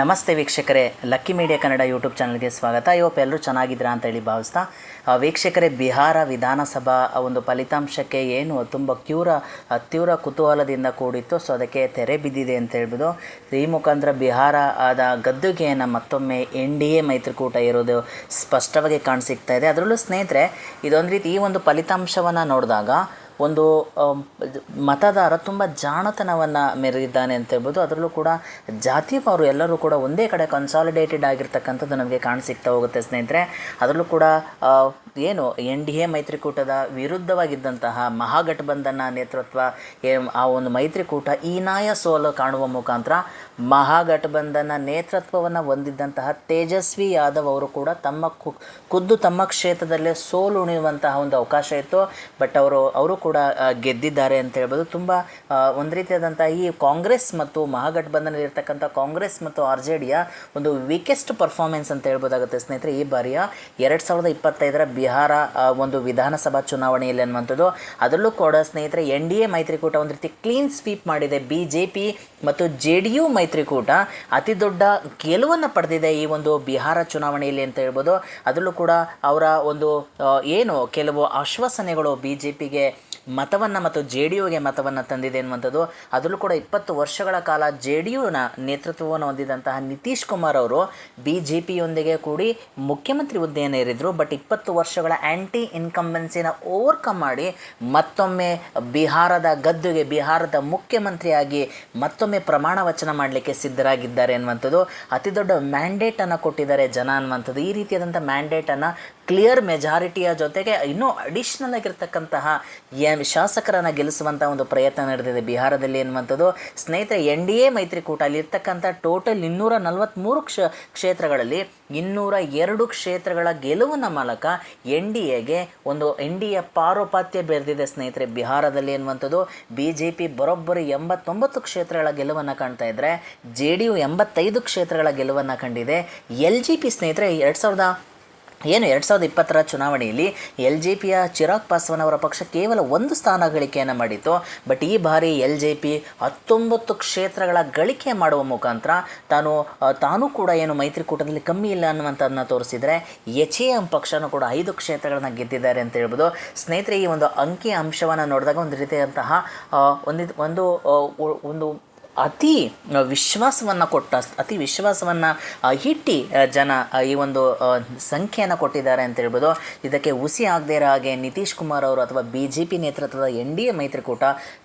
ನಮಸ್ತೆ ವೀಕ್ಷಕರೇ, lucky media Kannada YouTube ಚಾನಲ್ಗೆ ಸ್ವಾಗತ. ಇವತ್ತು ಎಲ್ಲರೂ ಚೆನ್ನಾಗಿದ್ದೀರಾ ಅಂತ ಹೇಳಿ ಭಾವಿಸ್ತಾ ವೀಕ್ಷಕರೇ, ಬಿಹಾರ ವಿಧಾನಸಭಾ ಒಂದು ಫಲಿತಾಂಶಕ್ಕೆ ಏನು ತುಂಬ ಕ್ಯೂರ ತೀವ್ರ ಕುತೂಹಲದಿಂದ ಕೂಡಿತ್ತು. ಸೊ ಅದಕ್ಕೆ ತೆರೆ ಬಿದ್ದಿದೆ ಅಂತ ಹೇಳ್ಬೋದು. ಈ ಮುಖಾಂತರ ಬಿಹಾರ ಆದ ಗದ್ದುಗೆಯನ್ನು ಮತ್ತೊಮ್ಮೆ ಎನ್ ಡಿ ಎ ಮೈತ್ರಿಕೂಟ ಇರೋದು ಸ್ಪಷ್ಟವಾಗಿ ಕಾಣಿಸಿಕ್ತಾ ಇದೆ. ಅದರಲ್ಲೂ ಸ್ನೇಹಿತರೆ, ಇದೊಂದು ರೀತಿ ಈ ಒಂದು ಫಲಿತಾಂಶವನ್ನು ನೋಡಿದಾಗ ಒಂದು ಮತದಾರ ತುಂಬ ಜಾಣತನವನ್ನು ಮೆರೆದಿದ್ದಾನೆ ಅಂತ ಹೇಳ್ಬೋದು. ಅದರಲ್ಲೂ ಕೂಡ ಜಾತಿ ಅವರು ಎಲ್ಲರೂ ಕೂಡ ಒಂದೇ ಕಡೆ ಕನ್ಸಾಲಿಡೇಟೆಡ್ ಆಗಿರ್ತಕ್ಕಂಥದ್ದು ನಮಗೆ ಕಾಣಿಸಿಕ್ತಾ ಹೋಗುತ್ತೆ ಸ್ನೇಹಿತರೆ. ಅದರಲ್ಲೂ ಕೂಡ ಏನು ಎನ್ ಡಿ ಎ ಮೈತ್ರಿಕೂಟದ ವಿರುದ್ಧವಾಗಿದ್ದಂತಹ ಮಹಾಗಠಬಂಧನ ನೇತೃತ್ವ ಆ ಒಂದು ಮೈತ್ರಿಕೂಟ ಈನಾಯ ಸೋಲು ಕಾಣುವ ಮುಖಾಂತರ ಮಹಾಗಠಬಂಧನ ನೇತೃತ್ವವನ್ನು ಹೊಂದಿದ್ದಂತಹ ತೇಜಸ್ವಿ ಯಾದವ್ ಅವರು ಕೂಡ ತಮ್ಮ ಖುದ್ದು ತಮ್ಮ ಕ್ಷೇತ್ರದಲ್ಲೇ ಸೋಲು ಉಣಿಯುವಂತಹ ಒಂದು ಅವಕಾಶ ಇತ್ತು. ಬಟ್ ಅವರು ಅವರು ಕೂಡ ಗೆದ್ದಿದ್ದಾರೆ ಅಂತ ಹೇಳ್ಬೋದು. ತುಂಬ ಒಂದು ರೀತಿಯಾದಂಥ ಈ ಕಾಂಗ್ರೆಸ್ ಮತ್ತು ಮಹಾಗಠಬಂಧನಲ್ಲಿರ್ತಕ್ಕಂಥ ಕಾಂಗ್ರೆಸ್ ಮತ್ತು ಆರ್ ಜೆ ಒಂದು ವೀಕೆಸ್ಟ್ ಪರ್ಫಾರ್ಮೆನ್ಸ್ ಅಂತ ಹೇಳ್ಬೋದಾಗುತ್ತೆ ಸ್ನೇಹಿತರೆ. ಈ ಬಾರಿಯ ಎರಡು ಸಾವಿರದ ಇಪ್ಪತ್ತೈದರ ಬಿಹಾರ ಒಂದು ವಿಧಾನಸಭಾ ಚುನಾವಣೆಯಲ್ಲಿ ಅನ್ನುವಂಥದ್ದು. ಅದರಲ್ಲೂ ಕೂಡ ಸ್ನೇಹಿತರೆ, ಎನ್ ಡಿ ಎ ಮೈತ್ರಿಕೂಟ ಒಂದು ರೀತಿ ಕ್ಲೀನ್ ಸ್ವೀಪ್ ಮಾಡಿದೆ. ಬಿ ಜೆ ಪಿ ಮತ್ತು ಜೆ ಡಿ ಯು ಮೈತ್ರಿಕೂಟ ಅತಿ ದೊಡ್ಡ ಗೆಲುವನ್ನು ಪಡೆದಿದೆ ಈ ಒಂದು ಬಿಹಾರ ಚುನಾವಣೆಯಲ್ಲಿ ಅಂತ ಹೇಳ್ಬೋದು. ಅದರಲ್ಲೂ ಕೂಡ ಅವರ ಒಂದು ಏನು ಕೆಲವು ಆಶ್ವಾಸನೆಗಳು ಬಿ ಜೆ ಪಿಗೆ ಮತವನ್ನು ಮತ್ತು ಜೆ ಡಿ ಯುಗೆ ಮತವನ್ನು ತಂದಿದೆ ಅನ್ನುವಂಥದ್ದು ಅದರಲ್ಲೂ ಕೂಡ ಇಪ್ಪತ್ತು ವರ್ಷಗಳ ಕಾಲ ಜೆ ಡಿ ಯುನ ನೇತೃತ್ವವನ್ನು ಹೊಂದಿದಂತಹ ನಿತೀಶ್ ಕುಮಾರ್ ಅವರು ಬಿ ಜೆ ಪಿಯೊಂದಿಗೆ ಕೂಡಿ ಮುಖ್ಯಮಂತ್ರಿ ಹುದ್ದೆಯನ್ನು ಏರಿದ್ರು. ಬಟ್ ಇಪ್ಪತ್ತು ವರ್ಷಗಳ ಆ್ಯಂಟಿ ಇನ್ಕಂಬೆನ್ಸಿನ ಓವರ್ಕಮ್ ಮಾಡಿ ಮತ್ತೊಮ್ಮೆ ಬಿಹಾರದ ಗದ್ದುಗೆ, ಬಿಹಾರದ ಮುಖ್ಯಮಂತ್ರಿಯಾಗಿ ಮತ್ತೊಮ್ಮೆ ಪ್ರಮಾಣ ವಚನ ಮಾಡಲಿಕ್ಕೆ ಸಿದ್ಧರಾಗಿದ್ದಾರೆ ಅನ್ನುವಂಥದ್ದು ಅತಿ ದೊಡ್ಡ ಮ್ಯಾಂಡೇಟನ್ನು ಕೊಟ್ಟಿದ್ದಾರೆ ಜನ ಅನ್ನುವಂಥದ್ದು. ಈ ರೀತಿಯಾದಂಥ ಮ್ಯಾಂಡೇಟನ್ನು ಕ್ಲಿಯರ್ ಮೆಜಾರಿಟಿಯ ಜೊತೆಗೆ ಇನ್ನೂ ಅಡಿಷ್ನಲ್ ಆಗಿರ್ತಕ್ಕಂತಹ ಎಂ ಶಾಸಕರನ್ನು ಗೆಲ್ಲಿಸುವಂಥ ಒಂದು ಪ್ರಯತ್ನ ನಡೆದಿದೆ. ಬಿಹಾರದಲ್ಲಿ ಎನ್ನುವಂಥದ್ದು ಸ್ನೇಹಿತರೆ, ಎನ್ ಡಿ ಎ ಮೈತ್ರಿಕೂಟ ಅಲ್ಲಿರ್ತಕ್ಕಂಥ ಟೋಟಲ್ ಇನ್ನೂರ ನಲವತ್ತ್ಮೂರು ಕ್ಷ ಕ್ಷೇತ್ರಗಳಲ್ಲಿ ಇನ್ನೂರ ಎರಡು ಕ್ಷೇತ್ರಗಳ ಗೆಲುವಿನ ಮೂಲಕ ಎನ್ ಡಿ ಎಗೆ ಒಂದು ಎನ್ ಡಿ ಎ ಪಾರೋಪಾತ್ಯ ಬೆರೆದಿದೆ ಸ್ನೇಹಿತರೆ. ಬಿಹಾರದಲ್ಲಿ ಎನ್ನುವಂಥದ್ದು ಬಿ ಜೆ ಪಿ ಬರೋಬ್ಬರಿ ಎಂಬತ್ತೊಂಬತ್ತು ಕ್ಷೇತ್ರಗಳ ಗೆಲುವನ್ನು ಕಾಣ್ತಾ ಇದ್ದರೆ ಜೆ ಡಿ ಯು ಎಂಬತ್ತೈದು ಕ್ಷೇತ್ರಗಳ ಗೆಲುವನ್ನು ಕಂಡಿದೆ. ಎಲ್ ಜಿ ಪಿ ಸ್ನೇಹಿತರೆ, ಎರಡು ಸಾವಿರದ ಏನು ಎರಡು ಸಾವಿರದ ಇಪ್ಪತ್ತರ ಚುನಾವಣೆಯಲ್ಲಿ ಎಲ್ ಜೆ ಪಿಯ ಚಿರಾಗ್ ಪಾಸ್ವಾನ್ ಅವರ ಪಕ್ಷ ಕೇವಲ ಒಂದು ಸ್ಥಾನ ಗಳಿಕೆಯನ್ನು ಮಾಡಿತ್ತು. ಬಟ್ ಈ ಬಾರಿ ಎಲ್ ಜೆ ಪಿ ಹತ್ತೊಂಬತ್ತು ಕ್ಷೇತ್ರಗಳ ಗಳಿಕೆ ಮಾಡುವ ಮುಖಾಂತರ ತಾನು ತಾನೂ ಕೂಡ ಏನು ಮೈತ್ರಿಕೂಟದಲ್ಲಿ ಕಮ್ಮಿ ಇಲ್ಲ ಅನ್ನುವಂಥದ್ದನ್ನ ತೋರಿಸಿದರೆ ಎಚ್ ಎ ಎಂ ಪಕ್ಷನೂ ಕೂಡ ಐದು ಕ್ಷೇತ್ರಗಳನ್ನ ಗೆದ್ದಿದ್ದಾರೆ ಅಂತ ಹೇಳ್ಬೋದು. ಸ್ನೇಹಿತರೆ, ಈ ಒಂದು ಅಂಕಿ ಅಂಶವನ್ನು ನೋಡಿದಾಗ ಒಂದು ರೀತಿಯಾದಂತಹ ಒಂದು ಒಂದು ಅತಿ ವಿಶ್ವಾಸವನ್ನು ಕೊಟ್ಟ, ಅತಿ ವಿಶ್ವಾಸವನ್ನು ಇಟ್ಟು ಜನ ಈ ಒಂದು ಸಂಖ್ಯೆಯನ್ನು ಕೊಟ್ಟಿದ್ದಾರೆ ಅಂತ ಹೇಳ್ಬೋದು. ಇದಕ್ಕೆ ಹುಸಿ ಆಗದೇ ಇರೋ ಹಾಗೆ ನಿತೀಶ್ ಕುಮಾರ್ ಅವರು ಅಥವಾ ಬಿ ಜೆ ಪಿ ನೇತೃತ್ವದ ಎನ್ ಡಿ ಎ ಮೈತ್ರಿಕೂಟ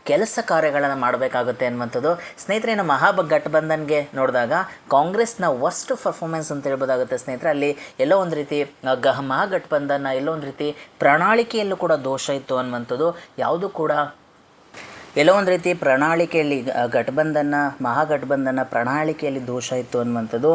ಕೆಲಸ ಕಾರ್ಯಗಳನ್ನು ಮಾಡಬೇಕಾಗುತ್ತೆ ಅನ್ನುವಂಥದ್ದು. ಸ್ನೇಹಿತರೆ, ಇನ್ನು ಮಹಾಗಠಬಂಧನ್ಗೆ ನೋಡಿದಾಗ ಕಾಂಗ್ರೆಸ್ನ ವರ್ಸ್ಟ್ ಪರ್ಫಾರ್ಮೆನ್ಸ್ ಅಂತ ಹೇಳ್ಬೋದಾಗುತ್ತೆ ಸ್ನೇಹಿತರೆ. ಅಲ್ಲಿ ಎಲ್ಲೋ ಒಂದು ರೀತಿ ಗಹ ಮಹಾಗಠಬಂಧನ ಎಲ್ಲೋ ಒಂದು ರೀತಿ ಪ್ರಣಾಳಿಕೆಯಲ್ಲೂ ಕೂಡ ದೋಷ ಇತ್ತು ಅನ್ನುವಂಥದ್ದು. ಯಾವುದು ಕೂಡ ಎಲ್ಲೋ ರೀತಿ ಪ್ರಣಾಳಿಕೆಯಲ್ಲಿ ಘಟಬಂಧನ ಮಹಾಘಟಬಂಧನ ಪ್ರಣಾಳಿಕೆಯಲ್ಲಿ ದೋಷ ಇತ್ತು ಅನ್ನುವಂಥದ್ದು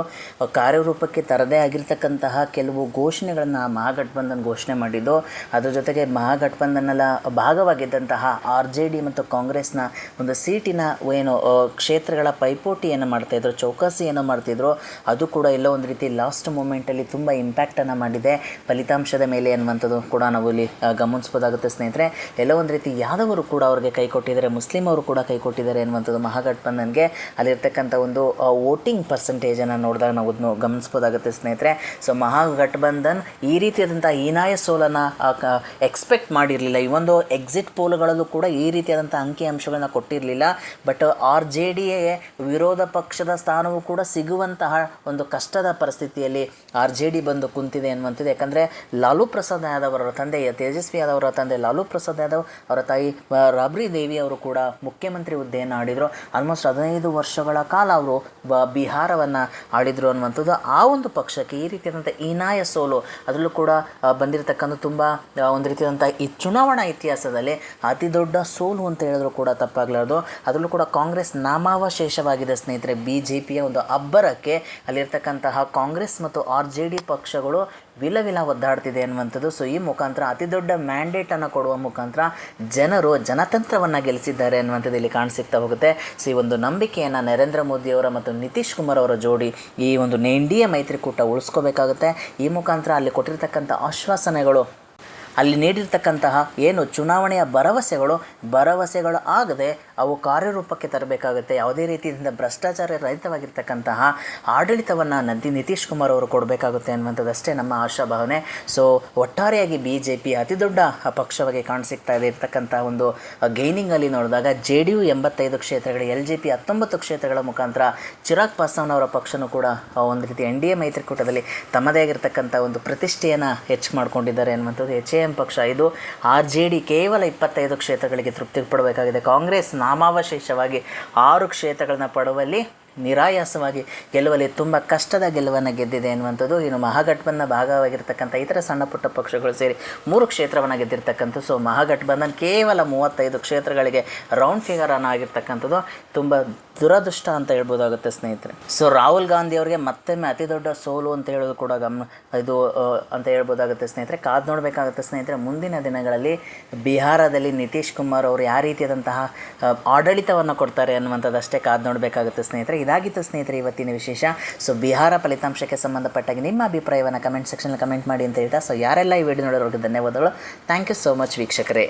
ಕಾರ್ಯರೂಪಕ್ಕೆ ತರದೇ ಆಗಿರ್ತಕ್ಕಂತಹ ಕೆಲವು ಘೋಷಣೆಗಳನ್ನು ಮಹಾಗಠಬಂಧನ್ ಘೋಷಣೆ ಮಾಡಿದ್ದು. ಅದರ ಜೊತೆಗೆ ಮಹಾಗಠಬಂಧನದ ಭಾಗವಾಗಿದ್ದಂತಹ ಆರ್ ಜೆ ಡಿ ಮತ್ತು ಕಾಂಗ್ರೆಸ್ನ ಒಂದು ಸೀಟಿನ ಏನು ಕ್ಷೇತ್ರಗಳ ಕ್ಷೇತ್ರಗಳ ಪೈಪೋಟಿಯನ್ನು ಮಾಡ್ತಾಯಿದ್ರು ಚೌಕಾಸಿಯನ್ನು ಮಾಡ್ತಿದ್ರು ಅದು ಕೂಡ ಎಲ್ಲೋ ಒಂದು ರೀತಿ ಲಾಸ್ಟ್ ಮೂಮೆಂಟಲ್ಲಿ ತುಂಬ ಇಂಪ್ಯಾಕ್ಟನ್ನು ಮಾಡಿದೆ. ಫಲಿತಾಂಶದ ಮೇಲೆ ಅನ್ನುವಂಥದ್ದು ಕೂಡ ನಾವು ಇಲ್ಲಿ ಆ, ಗಮನಿಸ್ಬೋದಾಗುತ್ತೆ ಸ್ನೇಹಿತರೆ. ಎಲ್ಲೋ ಒಂದು ರೀತಿ ಯಾದವರು ಕೂಡ ಅವ್ರಿಗೆ ಕೈ ಕೊಟ್ಟಿದ್ದಾರೆ. ಮುಸ್ಲಿಂ ಅವರು ಕೂಡ ಕೈ ಕೊಟ್ಟಿದ್ದಾರೆ ಅನ್ನುವಂಥದ್ದು ಮಹಾಗಠಬಂಧನ್ಗೆ. ಅಲ್ಲಿರ್ತಕ್ಕಂಥ ಒಂದು ವೋಟಿಂಗ್ ಪರ್ಸೆಂಟೇಜನ್ನು ನೋಡಿದಾಗ ನಾವು ಅದನ್ನು ಗಮನಿಸ್ಬೋದಾಗುತ್ತೆ ಸ್ನೇಹಿತರೆ. ಸೊ ಮಹಾಗಠಬಂಧನ್ ಈ ರೀತಿಯಾದಂಥ ಹೀನಾಯ ಸೋಲನ್ನು ಎಕ್ಸ್ಪೆಕ್ಟ್ ಮಾಡಿರಲಿಲ್ಲ. ಈ ಒಂದು ಎಕ್ಸಿಟ್ ಪೋಲ್ಗಳಲ್ಲೂ ಕೂಡ ಈ ರೀತಿಯಾದಂಥ ಅಂಕಿ ಅಂಶಗಳನ್ನು ಕೊಟ್ಟಿರಲಿಲ್ಲ. ಬಟ್ ಆರ್ ಜೆ ಡಿ ಎ ವಿರೋಧ ಪಕ್ಷದ ಸ್ಥಾನವೂ ಕೂಡ ಸಿಗುವಂತಹ ಒಂದು ಕಷ್ಟದ ಪರಿಸ್ಥಿತಿಯಲ್ಲಿ ಆರ್ ಜೆ ಡಿ ಬಂದು ಕುಂತಿದೆ ಅನ್ನುವಂಥದ್ದು ಯಾಕಂದರೆ, ಲಾಲು ಪ್ರಸಾದ್ ಯಾದವ್ ಅವರ ತಂದೆ, ತೇಜಸ್ವಿ ಯಾದವ್ ಅವರ ತಂದೆ ಲಾಲು ಪ್ರಸಾದ್ ಯಾದವ್, ಅವರ ತಾಯಿ ರಾಬ್ರಿ ದೇವಿ ಅವರು ಕೂಡ ಮುಖ್ಯಮಂತ್ರಿ ಹುದ್ದೆಯನ್ನು ಆಡಿದರು. ಆಲ್ಮೋಸ್ಟ್ ಹದಿನೈದು ವರ್ಷಗಳ ಕಾಲ ಅವರು ಬ, ಬಿಹಾರವನ್ನು ಆಡಿದರು ಅನ್ನುವಂಥದ್ದು ಆ ಒಂದು ಪಕ್ಷಕ್ಕೆ ಈ ರೀತಿಯಾದಂಥ ಹೀನಾಯ ಸೋಲು ಅದರಲ್ಲೂ ಕೂಡ ಬಂದಿರತಕ್ಕಂಥ ತುಂಬ ಒಂದು ರೀತಿಯಾದಂಥ ಈ ಚುನಾವಣಾ ಇತಿಹಾಸದಲ್ಲಿ ಅತಿ ದೊಡ್ಡ ಸೋಲು ಅಂತ ಹೇಳಿದ್ರು ಕೂಡ ತಪ್ಪಾಗಲಾರ್ದು. ಅದರಲ್ಲೂ ಕೂಡ ಕಾಂಗ್ರೆಸ್ ನಾಮಾವಶೇಷವಾಗಿದೆ ಸ್ನೇಹಿತರೆ. ಬಿ ಜೆ ಪಿಯ ಒಂದು ಅಬ್ಬರಕ್ಕೆ ಅಲ್ಲಿರ್ತಕ್ಕಂತಹ ಕಾಂಗ್ರೆಸ್ ಮತ್ತು ಆರ್ ಜೆ ಡಿ ಪಕ್ಷಗಳು ವಿಲ ವಿಲ ಒದ್ದಾಡ್ತಿದೆ ಅನ್ನುವಂಥದ್ದು. ಸೊ ಈ ಮುಖಾಂತರ ಅತಿ ದೊಡ್ಡ ಮ್ಯಾಂಡೇಟನ್ನು ಕೊಡುವ ಮುಖಾಂತರ ಜನರು ಜನತಂತ್ರವನ್ನು ಗೆಲ್ಲಿಸಿದ್ದಾರೆ ಅನ್ನುವಂಥದ್ದು ಇಲ್ಲಿ ಕಾಣಿಸಿಕ್ತಾ ಹೋಗುತ್ತೆ. ಸೊ ಈ ಒಂದು ನಂಬಿಕೆಯನ್ನು ನರೇಂದ್ರ ಮೋದಿಯವರ ಮತ್ತು ನಿತೀಶ್ ಕುಮಾರ್ ಅವರ ಜೋಡಿ ಈ ಒಂದು ಎನ್ ಮೈತ್ರಿಕೂಟ ಉಳಿಸ್ಕೋಬೇಕಾಗುತ್ತೆ. ಈ ಮುಖಾಂತರ ಅಲ್ಲಿ ಕೊಟ್ಟಿರ್ತಕ್ಕಂಥ ಆಶ್ವಾಸನೆಗಳು, ಅಲ್ಲಿ ನೀಡಿರ್ತಕ್ಕಂತಹ ಏನು ಚುನಾವಣೆಯ ಭರವಸೆಗಳು ಭರವಸೆಗಳು ಆಗದೆ ಅವು ಕಾರ್ಯರೂಪಕ್ಕೆ ತರಬೇಕಾಗುತ್ತೆ. ಯಾವುದೇ ರೀತಿಯಿಂದ ಭ್ರಷ್ಟಾಚಾರ ರಹಿತವಾಗಿರ್ತಕ್ಕಂತಹ ಆಡಳಿತವನ್ನು ನದಿ ನಿತೀಶ್ ಕುಮಾರ್ ಅವರು ಕೊಡಬೇಕಾಗುತ್ತೆ ಅನ್ನುವಂಥದ್ದಷ್ಟೇ ನಮ್ಮ ಆಶಾಭಾವನೆ. ಸೊ ಒಟ್ಟಾರೆಯಾಗಿ ಬಿ ಜೆ ಪಿ ಅತಿ ದೊಡ್ಡ ಪಕ್ಷವಾಗಿ ಕಾಣಸಿಗ್ತಾ ಇದೆ ಇರ್ತಕ್ಕಂಥ ಒಂದು ಗೈನಿಂಗಲ್ಲಿ ನೋಡಿದಾಗ ಜೆ ಡಿ ಯು ಎಂಬತ್ತೈದು ಕ್ಷೇತ್ರಗಳು, ಎಲ್ ಜೆ ಪಿ ಹತ್ತೊಂಬತ್ತು ಕ್ಷೇತ್ರಗಳ ಮುಖಾಂತರ ಚಿರಾಗ್ ಪಾಸ್ವಾನ್ ಅವರ ಪಕ್ಷನೂ ಕೂಡ ಒಂದು ರೀತಿ ಎನ್ ಡಿ ಎ ಮೈತ್ರಿಕೂಟದಲ್ಲಿ ತಮ್ಮದೇ ಆಗಿರ್ತಕ್ಕಂಥ ಒಂದು ಪ್ರತಿಷ್ಠೆಯನ್ನು ಹೆಚ್ಚು ಮಾಡ್ಕೊಂಡಿದ್ದಾರೆ ಅನ್ನುವಂಥದ್ದು ಎಚ್ ಎ ಎಂ ಪಕ್ಷ. ಇದು ಆರ್ ಜೆ ಡಿ ಕೇವಲ ಇಪ್ಪತ್ತೈದು ಕ್ಷೇತ್ರಗಳಿಗೆ ತೃಪ್ತಿ ಪಡಬೇಕಾಗಿದೆ ಕಾಂಗ್ರೆಸ್ ನಾಮಾವಶೇಷವಾಗಿ ಆರು ಕ್ಷೇತ್ರಗಳನ್ನ ಪಡುವಲ್ಲಿ ನಿರಾಯಾಸವಾಗಿ ಗೆಲ್ಲುವಲ್ಲಿ ತುಂಬ ಕಷ್ಟದ ಗೆಲುವನ್ನು ಗೆದ್ದಿದೆ ಎನ್ನುವಂಥದ್ದು ಇನ್ನು ಮಹಾಗಠಬಂಧನ ಭಾಗವಾಗಿರ್ತಕ್ಕಂಥ ಇತರ ಸಣ್ಣ ಪುಟ್ಟ ಪಕ್ಷಗಳು ಸೇರಿ ಮೂರು ಕ್ಷೇತ್ರವನ್ನು ಗೆದ್ದಿರ್ತಕ್ಕಂಥ ಸೊ ಮಹಾಗಠಬಂಧನ್ ಕೇವಲ ಮೂವತ್ತೈದು ಕ್ಷೇತ್ರಗಳಿಗೆ ರೌಂಡ್ ಫಿಗರ್ ಅನ್ನು ಆಗಿರ್ತಕ್ಕಂಥದ್ದು ತುಂಬ ದುರದೃಷ್ಟ ಅಂತ ಹೇಳ್ಬೋದಾಗುತ್ತೆ ಸ್ನೇಹಿತರೆ. ಸೊ ರಾಹುಲ್ ಗಾಂಧಿ ಅವರಿಗೆ ಮತ್ತೊಮ್ಮೆ ಅತಿ ದೊಡ್ಡ ಸೋಲು ಅಂತ ಹೇಳೋದು ಕೂಡ ಗಮನ ಇದು ಅಂತ ಹೇಳ್ಬೋದಾಗುತ್ತೆ ಸ್ನೇಹಿತರೆ. ಕಾದು ನೋಡಬೇಕಾಗುತ್ತೆ ಸ್ನೇಹಿತರೆ, ಮುಂದಿನ ದಿನಗಳಲ್ಲಿ ಬಿಹಾರದಲ್ಲಿ ನಿತೀಶ್ ಕುಮಾರ್ ಅವರು ಯಾವ ರೀತಿಯಾದಂತಹ ಆಡಳಿತವನ್ನು ಕೊಡ್ತಾರೆ ಅನ್ನುವಂಥದ್ದಷ್ಟೇ ಕಾದು ನೋಡಬೇಕಾಗುತ್ತೆ ಸ್ನೇಹಿತರೆ. ಇದಾಗಿತ್ತು ಸ್ನೇಹಿತರೆ ಇವತ್ತಿನ ವಿಶೇಷ. ಸೊ ಬಿಹಾರ ಫಲಿತಾಂಶಕ್ಕೆ ಸಂಬಂಧಪಟ್ಟಾಗಿ ನಿಮ್ಮ ಅಭಿಪ್ರಾಯವನ್ನು ಕಮೆಂಟ್ ಸೆಕ್ಷನಲ್ಲಿ ಕಮೆಂಟ್ ಮಾಡಿ ಅಂತ ಹೇಳ್ತಾ. ಸೊ ಯಾರೆಲ್ಲ ಈ ವಿಡಿಯೋ ನೋಡೋರಿಗೆ ಧನ್ಯವಾದಗಳು. ಥ್ಯಾಂಕ್ ಯು ಸೋ ಮಚ್ ವೀಕ್ಷಕರೇ.